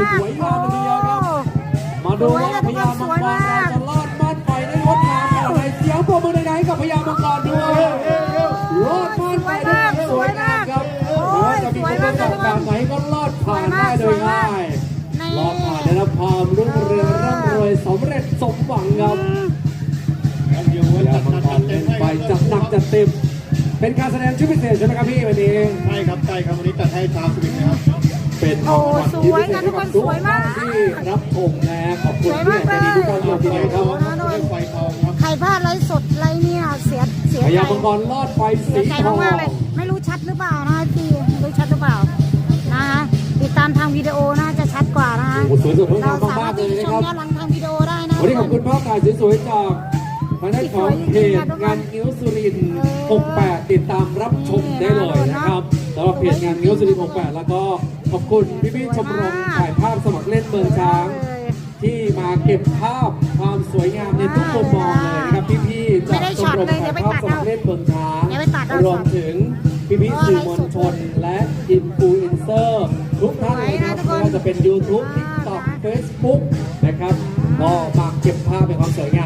มากโอ้มาดูว่าพญามังกรจะลอดม่านไฟได้งดงามอย่างไรเสียงพวกมืในไหนกับพญามังกรด้วยลอดม่านไฟได้สวยมากครับหรือว่าจะมีคนประสการไหนก็ลอดผ่านได้โดยง่ายรอดผ่านได้รับความรุ่งเรืองร่ำรวยสำเร็จสมหวังครับพญามังกรเล่นไปจัดหนักจัดเต็มเป็นการแสดงชุดพิเศษใช่ไหมครับพี่วันนี้ใช่ครับใช่ครับวันนี้จัดให้ชาวสวิตนะครับ เป็นโอ้ของขวัญที่พิเศษสวยนะให้กับทุกคนสวยมากที่รับชมนะขอบคุณสวยที่มากให้ดีทุกท่านเลยเลยทีเดียวครับด้วยไฟทองครับใครพลาดไรสดไรเนี่ยเสียเสียพใจญามังกรลอดไฟเสีสียใจทองมากๆเลยไม่รู้ชัดหรือเปล่านะพี่ไม่รู้ชัดหรือเปล่านะคะติดตามทางวิดีโอน่าจะชัดกว่านะคะโอ้โหสวยสดงดเรางามสามามารกถๆเลยที่นะชครับมย้อนหลังทางวิดีโอได้นะวันนี้ขอบคุณภาพถ่ายสวยๆจากทางด้านของเพจงานนิ้วสุรินทร์68 ติดตามรับ เพจงานนิ้วสุรินทร์68 แล้วก็ขอบคุณพี่ๆชมรมถ่ายภาพสมัครเล่นเมืองช้าง ที่มาเก็บภาพความสวยงามในทุกมุมมองเลยนะครับพี่ๆจากชมรมถ่ายภาพสมัครเล่นเมืองช้างรวมถึงพี่ๆสื่อมวลชน และอินฟลูเอนเซอร์ทุกท่านเลยนะครับไม่ว่าจะเป็น YouTube TikTok Facebook นะครับก็มาเก็บภาพเป็นความสวยง